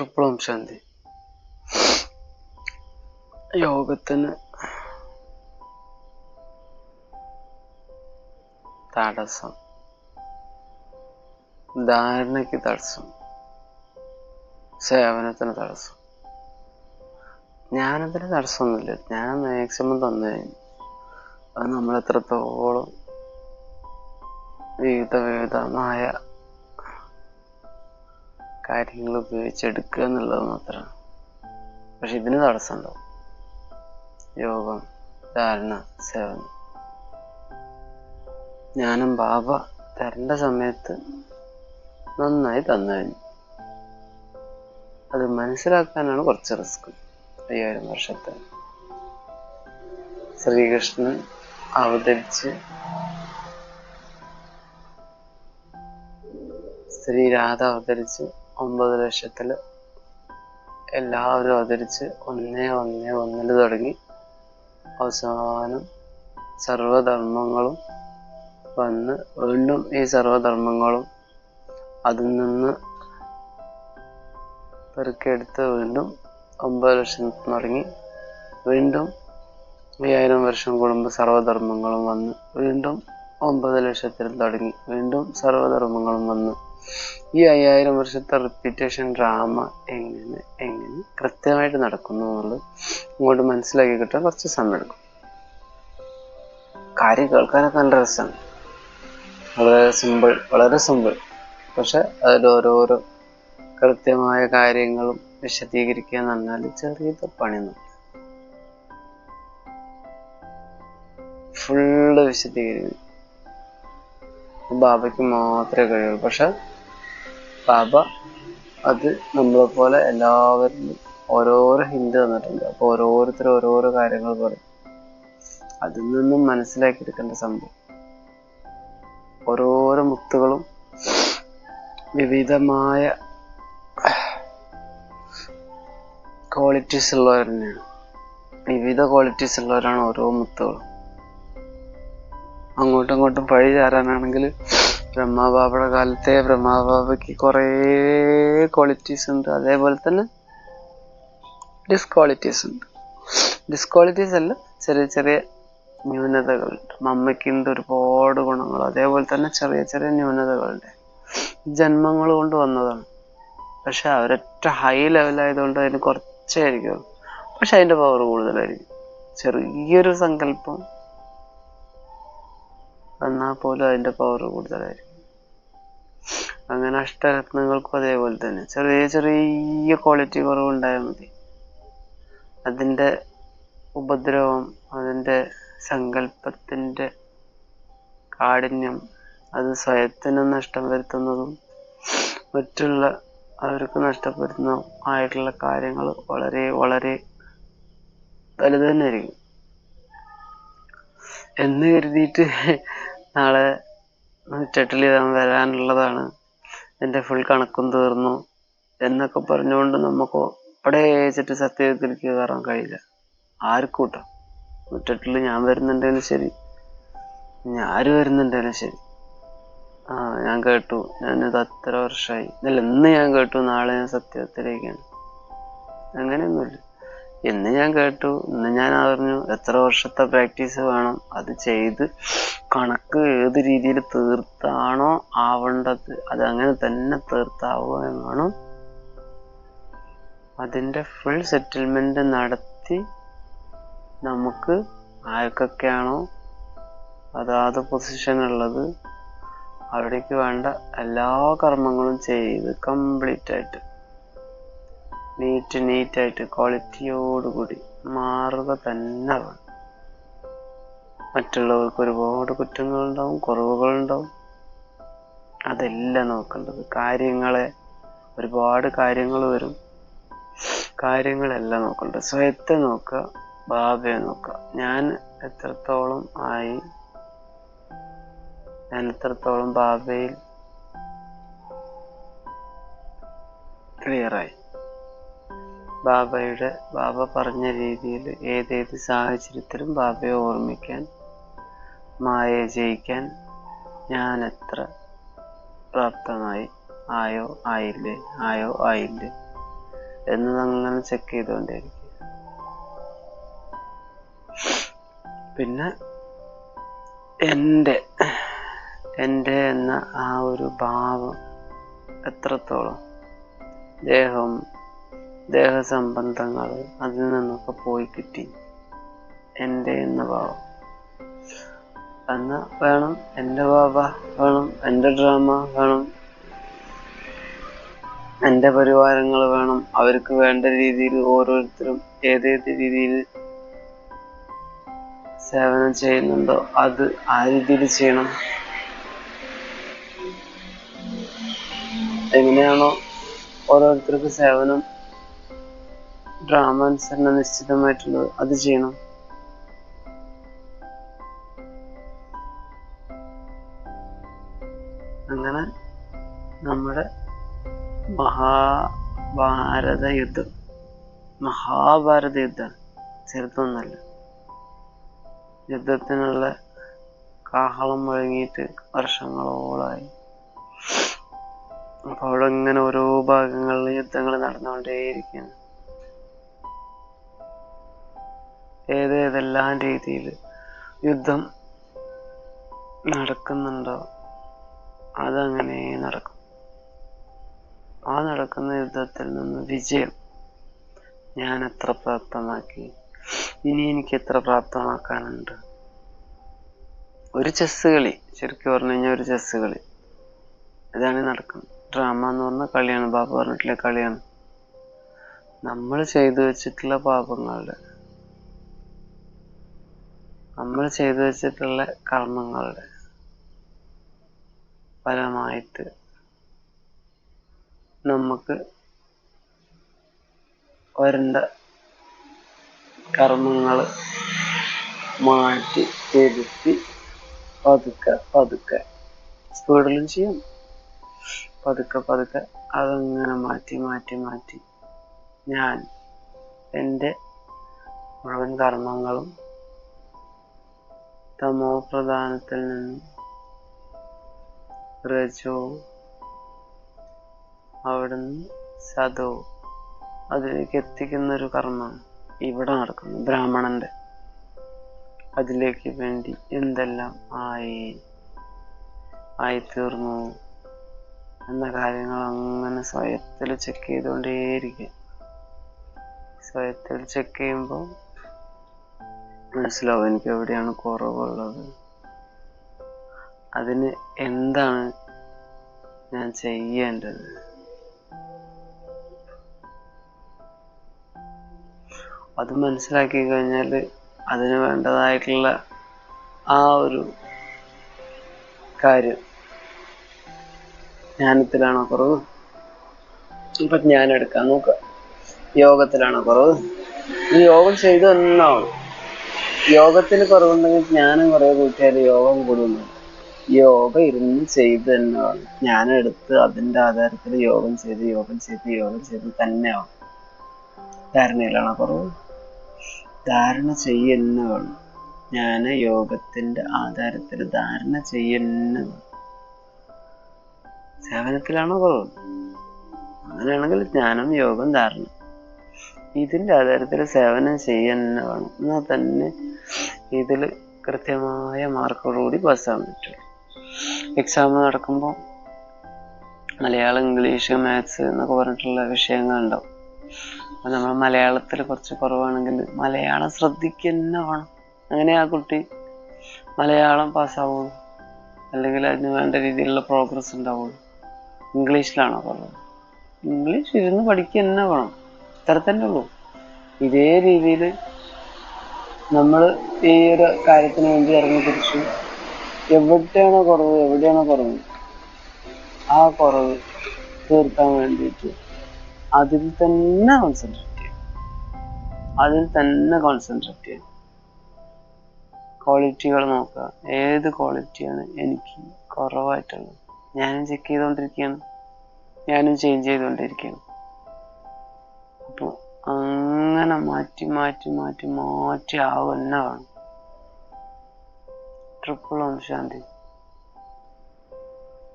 ഓം ശാന്തി. യോഗത്തിന് തടസ്സം. ധാരണയ്ക്ക് തടസ്സം. സേവനത്തിന് തടസ്സം. ജ്ഞാനത്തിന് തടസ്സമൊന്നുമില്ല ജ്ഞാനം മാക്സിമം തന്നു കഴിഞ്ഞു. അത് നമ്മൾ എത്രത്തോളം വിവിധ വിവിധമായ കാര്യങ്ങൾ ഉപയോഗിച്ചെടുക്കുക എന്നുള്ളത് മാത്രമാണ് പക്ഷെ ഇതിന് തടസ്സമുണ്ടാവും യോഗം ധാരണ സേവനം. ജ്ഞാനം ബാബ തരേണ്ട സമയത്ത് നന്നായി തന്നു കഴിഞ്ഞു. അത് മനസ്സിലാക്കാനാണ് കുറച്ച് റിസ്ക് അയ്യായിരം വർഷത്തെ. ശ്രീകൃഷ്ണൻ അവതരിച്ച് സ്ത്രീ രാധ അവതരിച്ച് ഒമ്പത് ലക്ഷത്തിൽ എല്ലാവരും അതിരിച്ച് ഒന്നേ ഒന്നേ ഒന്നിൽ തുടങ്ങി. അവസാനം സർവധർമ്മങ്ങളും വന്ന് വീണ്ടും ഈ സർവധർമ്മങ്ങളും അതിൽ നിന്ന് പെറുക്കിയെടുത്ത് വീണ്ടും ഒമ്പത് ലക്ഷം തുടങ്ങി. വീണ്ടും അയ്യായിരം വർഷം കൂടുമ്പോൾ സർവധർമ്മങ്ങളും വന്ന് വീണ്ടും ഒമ്പത് ലക്ഷത്തിൽ തുടങ്ങി. വീണ്ടും സർവധർമ്മങ്ങളും വന്ന് ഈ അയ്യായിരം വർഷത്തെ റിപ്പീറ്റേഷൻ ഡ്രാമ എങ്ങനെ എങ്ങനെ കൃത്യമായിട്ട് നടക്കുന്നു എന്നുള്ളത് ഇങ്ങോട്ട് മനസ്സിലാക്കി കിട്ടാൻ കുറച്ച് സമയം എടുക്കും. കാര്യം കേൾക്കാനൊക്കെ നല്ല രസമാണ്. വളരെ സിമ്പിൾ വളരെ സിമ്പിൾ പക്ഷെ അതിൽ കൃത്യമായ കാര്യങ്ങളും വിശദീകരിക്കുക എന്ന് പറഞ്ഞാൽ ചെറിയ പണിയൊന്നും ഫുള്ള് വിശദീകരിക്കുന്നു ബാബയ്ക്ക് മാത്രമേ കഴിയുള്ളൂ. പക്ഷെ ബാബ അത് നമ്മളെ പോലെ എല്ലാവരും ഓരോരോ ഹിന്ദു തന്നിട്ടുണ്ട് അപ്പൊ ഓരോരുത്തർ ഓരോരോ കാര്യങ്ങൾ പറയും. അതിൽ നിന്നും മനസ്സിലാക്കിയെടുക്കേണ്ട സംഭവം. ഓരോരോ മുത്തുകളും വിവിധമായ ക്വാളിറ്റീസ് ഉള്ളവർ തന്നെയാണ്. വിവിധ ക്വാളിറ്റീസ് ഉള്ളവരാണ് ഓരോ മുത്തുകളും. അങ്ങോട്ടും ഇങ്ങോട്ടും പഴി ചാരാനാണെങ്കിൽ ബ്രഹ്മബാബയുടെ കാലത്തെ ബ്രഹ്മബാബയ്ക്ക് കുറേ ക്വാളിറ്റീസ് ഉണ്ട്. അതേപോലെ തന്നെ ഡിസ്ക്വാളിറ്റീസ് ഉണ്ട്. ഡിസ്ക്വാളിറ്റീസ് അല്ല ചെറിയ ചെറിയ ന്യൂനതകളുണ്ട്. മമ്മയ്ക്കുണ്ട് ഒരുപാട് ഗുണങ്ങൾ. അതേപോലെ തന്നെ ചെറിയ ചെറിയ ന്യൂനതകളുണ്ട്. ജന്മങ്ങൾ കൊണ്ട് വന്നതാണ്. പക്ഷെ അവരൊറ്റ ഹൈ ലെവലായതുകൊണ്ട് അതിന് കുറച്ചായിരിക്കും പക്ഷെ അതിന്റെ പവർ കൂടുതലായിരിക്കും. ചെറിയൊരു സങ്കല്പം എന്നാൽ പോലും അതിന്റെ പവർ കൂടുതലായിരിക്കും. അങ്ങനെ അഷ്ടരത്നങ്ങൾക്കും അതേപോലെ തന്നെ. ചെറിയ ചെറിയ ക്വാളിറ്റി കുറവുണ്ടായാൽ മതി. അതിന്റെ ഉപദ്രവം അതിന്റെ സങ്കല്പത്തിന്റെ കാഠിന്യം അത് സ്വയത്തിന് നഷ്ടം വരുത്തുന്നതും മറ്റുള്ള അവർക്ക് നഷ്ടപ്പെടുന്ന ആയിട്ടുള്ള കാര്യങ്ങൾ വളരെ വളരെ വലുത് തന്നെ ആയിരിക്കും എന്ന് കരുതിയിട്ട് നാളെ നൂറ്റെട്ടിൽ ഞാൻ വരാനുള്ളതാണ്. എന്റെ ഫുൾ കണക്കും തീർന്നു എന്നൊക്കെ പറഞ്ഞുകൊണ്ട് നമുക്ക് അവിടെ വെച്ചിട്ട് സത്യത്തിലേക്ക് കയറാൻ കഴിയില്ല. ആർക്കും മുറ്റട്ടിൽ ഞാൻ വരുന്നുണ്ടെങ്കിലും ശരി. ആര് വരുന്നുണ്ടെങ്കിലും ശരി. ആ ഞാൻ കേട്ടു. ഞാനിത് അത്ര വർഷമായി അല്ല ഇന്ന് ഞാൻ കേട്ടു. നാളെ ഞാൻ സത്യത്തിലേക്കാണ് അങ്ങനെയൊന്നുമില്ല. ഇന്ന് ഞാൻ കേട്ടു. ഇന്ന് ഞാൻ അറിഞ്ഞു എത്ര വർഷത്തെ പ്രാക്ടീസ് വേണം. അത് ചെയ്ത് കണക്ക് ഏത് രീതിയിൽ തീർത്താണോ ആവേണ്ടത് അത് അങ്ങനെ തന്നെ തീർത്താവുക വേണം അതിന്റെ ഫുൾ സെറ്റിൽമെന്റ് നടത്തി നമുക്ക് ആർക്കൊക്കെയാണോ അതാത് പൊസിഷൻ ഉള്ളത് അവിടേക്ക് വേണ്ട എല്ലാ കർമ്മങ്ങളും ചെയ്ത് കംപ്ലീറ്റ് ആയിട്ട്. നീറ്റ് നീറ്റായിട്ട് ക്വാളിറ്റിയോടുകൂടി മാറുക തന്നെ വേണം. മറ്റുള്ളവർക്ക് ഒരുപാട് കുറ്റങ്ങളുണ്ടാവും കുറവുകളുണ്ടാവും. അതെല്ലാം നോക്കേണ്ടത്. കാര്യങ്ങളെ ഒരുപാട് കാര്യങ്ങൾ വരും. കാര്യങ്ങളെല്ലാം നോക്കേണ്ടത്. സ്വയത്തെ നോക്കുക ബാബയെ നോക്കുക. ഞാൻ എത്രത്തോളം ആയി ഞാൻ എത്രത്തോളം ബാബയിൽ ക്ലിയറായി ബാബയുടെ ബാബ പറഞ്ഞ രീതിയിൽ ഏതേത് സാഹചര്യത്തിലും ബാബയെ ഓർമ്മിക്കാൻ മായയെ ജയിക്കാൻ ഞാൻ എത്ര പ്രാപ്തമായി ആയോ ആയില്ലേ ആയോ ആയില്ലേ എന്ന് അങ്ങനെ ചെക്ക് ചെയ്തുകൊണ്ടിരിക്കും പിന്നെ എന്റെ എന്റെ എന്ന ആ ഒരു ഭാവം എത്രത്തോളം ദേഹം ദേഹസംബന്ധങ്ങൾ അതിൽ നിന്നൊക്കെ പോയി കിട്ടി. എന്റെ എന്ന ഭാവം എന്നാ വേണം എന്റെ ബാബ വേണം എന്റെ ഡ്രാമ വേണം എന്റെ പരിവാരങ്ങൾ വേണം. അവർക്ക് വേണ്ട രീതിയിൽ ഓരോരുത്തരും ഏതേത് രീതിയിൽ സേവനം ചെയ്യുന്നുണ്ടോ അത് ആ രീതിയിൽ ചെയ്യണം. എങ്ങനെയാണോ ഓരോരുത്തർക്ക് സേവനം ഡ്രാമ അനുസരണം നിശ്ചിതമായിട്ടുള്ളത് അത് ചെയ്യണം. അങ്ങനെ നമ്മുടെ മഹാഭാരത യുദ്ധം. മഹാഭാരത യുദ്ധം. ചെറുതൊന്നല്ല യുദ്ധത്തിനുള്ള കാഹളം മുഴങ്ങിയിട്ട് വർഷങ്ങളോളായി. അപ്പൊ അവിടെ ഇങ്ങനെ ഓരോ ഭാഗങ്ങളിൽ യുദ്ധങ്ങൾ നടന്നുകൊണ്ടേയിരിക്കുകയാണ്. ഏതേതെല്ലാം രീതിയിൽ യുദ്ധം നടക്കുന്നുണ്ടോ അതങ്ങനെ നടക്കും. ആ നടക്കുന്ന യുദ്ധത്തിൽ നിന്ന് വിജയം ഞാൻ എത്ര പ്രാപ്തമാക്കി? ഇനി എനിക്ക് എത്ര പ്രാപ്തമാക്കാനുണ്ട്? ഒരു ചെസ് കളി ശരിക്കും പറഞ്ഞു കഴിഞ്ഞാൽ ഒരു ചെസ് കളി. ഇതാണ് നടക്കുന്നത്. ഡ്രാമ എന്ന് പറഞ്ഞ കളിയാണ്. ബാബു പറഞ്ഞിട്ടുള്ള കളിയാണ്. നമ്മൾ ചെയ്തു വെച്ചിട്ടുള്ള പാപങ്ങളുടെ നമ്മൾ ചെയ്തു വെച്ചിട്ടുള്ള കർമ്മങ്ങളുടെ ഫലമായിട്ട് നമുക്ക് വരണ്ട കർമ്മങ്ങൾ മാറ്റി തിരുത്തി പതുക്കെ പതുക്കെ സ്പീഡിലും ചെയ്യും. പതുക്കെ പതുക്കെ അതങ്ങനെ മാറ്റി മാറ്റി മാറ്റി ഞാൻ എന്റെ മുഴുവൻ കർമ്മങ്ങളും തമോ പ്രധാനത്തിൽ നിന്ന് രജോ അവിടുന്ന് സതോ അതിലേക്ക് എത്തിക്കുന്ന ഒരു കർമ്മമാണ് ഇവിടെ നടക്കുന്നു ബ്രാഹ്മണന്റെ. അതിലേക്ക് വേണ്ടി എന്തെല്ലാം ആയി ആയിത്തീർന്നു എന്ന കാര്യങ്ങൾ അങ്ങനെ സ്വയത്തിൽ ചെക്ക് ചെയ്തുകൊണ്ടേയിരിക്കും സ്വയത്തിൽ ചെക്ക് ചെയ്യുമ്പോൾ മനസ്സിലാവും എനിക്ക് എവിടെയാണ് കുറവുള്ളത്. അതിന് എന്താണ് ഞാൻ ചെയ്യേണ്ടത്? അത് മനസ്സിലാക്കി കഴിഞ്ഞാൽ അതിന് വേണ്ടതായിട്ടുള്ള ആ ഒരു കാര്യം. ജ്ഞാനത്തിലാണോ കുറവ്? ഇപ്പൊ ജ്ഞാനം എടുക്കാൻ നോക്കുക യോഗത്തിലാണോ കുറവ്? ഈ യോഗം ചെയ്ത് എന്നാവും യോഗത്തിന് കുറവുണ്ടെങ്കിൽ ജ്ഞാനം കുറെ കൂട്ടിയാൽ യോഗം കൂടുന്നു. യോഗ ഇരുന്ന് ചെയ്ത് തന്നെയാണ് ജ്ഞാനം എടുത്ത് അതിന്റെ ആധാരത്തിൽ യോഗം ചെയ്ത് യോഗം ചെയ്ത് യോഗം ചെയ്ത് തന്നെയാവും ധാരണയിലാണ് കുറവ്? ധാരണ ചെയ്യുന്ന വേണം. ഞാൻ യോഗത്തിന്റെ ആധാരത്തിൽ ധാരണ ചെയ്യുന്ന സേവനത്തിലാണോ കുറവ്? അങ്ങനെയാണെങ്കിൽ ജ്ഞാനം യോഗം ധാരണ. ഇതിന്റെ ആധാരത്തിൽ സേവനം ചെയ്യുന്ന എന്നാൽ തന്നെ ഇതിൽ കൃത്യമായ മാർക്കോടുകൂടി പാസ്സാകാൻ പറ്റുള്ളൂ എക്സാം നടക്കുമ്പോൾ മലയാളം ഇംഗ്ലീഷ് മാത്സ് എന്നൊക്കെ പറഞ്ഞിട്ടുള്ള വിഷയങ്ങൾ ഉണ്ടാവും അപ്പൊ നമ്മൾ മലയാളത്തിൽ കുറച്ച് കുറവാണെങ്കിൽ മലയാളം ശ്രദ്ധിക്കുന്ന വേണം. അങ്ങനെ ആ കുട്ടി. മലയാളം പാസ്സാവുള്ളൂ അല്ലെങ്കിൽ അതിന് വേണ്ട രീതിയിലുള്ള പ്രോഗ്രസ് ഉണ്ടാവുള്ളൂ. ഇംഗ്ലീഷിലാണോ കുറവ് ഇംഗ്ലീഷ് ഇരുന്ന് പഠിക്കുക തന്നെ വേണം. ഇത്ര തന്നെ ഉള്ളൂ. ഇതേ രീതിയിൽ നമ്മൾ ഈ ഒരു കാര്യത്തിന് വേണ്ടി ഇറങ്ങി തിരിച്ചു. എവിടെയാണോ കുറവ് എവിടെയാണോ കുറവ് ആ കുറവ് തീർക്കാൻ വേണ്ടിയിട്ട് അതിൽ തന്നെ കോൺസെൻട്രേറ്റ് ചെയ്യും അതിൽ തന്നെ കോൺസെൻട്രേറ്റ് ചെയ്യും ക്വാളിറ്റികൾ നോക്കുക. ഏത് ക്വാളിറ്റിയാണ് എനിക്ക് കുറവായിട്ടുള്ളത്? ഞാനും ചെക്ക് ചെയ്തുകൊണ്ടിരിക്കുകയാണ്. ഞാനും ചേഞ്ച് ചെയ്തുകൊണ്ടിരിക്കുകയാണ്. അപ്പോൾ അങ്ങനെ മാറ്റി മാറ്റി മാറ്റി മാറ്റി ആവുന്ന വേണം ട്രിപ്പിൾ ഓം ശാന്തി.